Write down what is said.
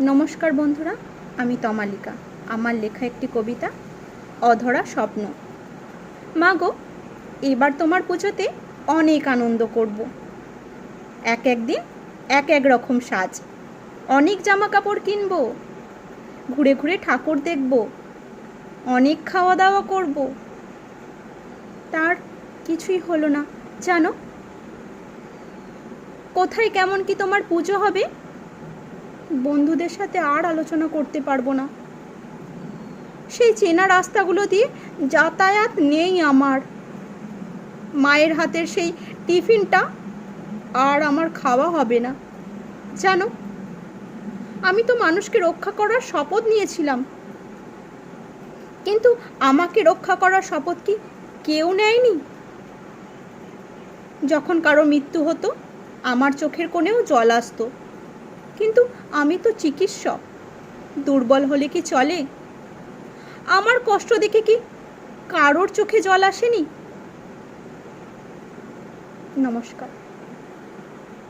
নমস্কার বন্ধুরা, আমি তমালিকা। আমার লেখা একটি কবিতা, অধরা স্বপ্ন। মা গো, এবার তোমার পুজোতে অনেক আনন্দ করব। এক এক দিন, এক এক রকম সাজ। অনেক জামা কাপড় কিনবো। ঘুরে ঘুরে ঠাকুর দেখব। অনেক খাওয়া দাওয়া করব। তার কিছুই হলো না, জানো? কোথায় কেমন কি তোমার পুজো হবে? বন্ধুদের সাথে আর আলোচনা করতে পারব না। সেই চেনা রাস্তাগুলো দিয়ে যাতায়াত নেই আমার। মায়ের হাতের সেই টিফিনটা আর আমার খাওয়া হবে না। জানো, আমি তো মানুষকে রক্ষা করার শপথ নিয়েছিলাম। কিন্তু আমাকে রক্ষা করার শপথ কি কেউ নেয়নি? যখন কারও মৃত্যু হতো, আমার চোখের কোণেও জল আসতো। কিন্তু আমি তো চিকিৎসক। দুর্বল হলে কি চলে? আমার কষ্ট দেখে কি কারোর চোখে জল আসেনি? নমস্কার।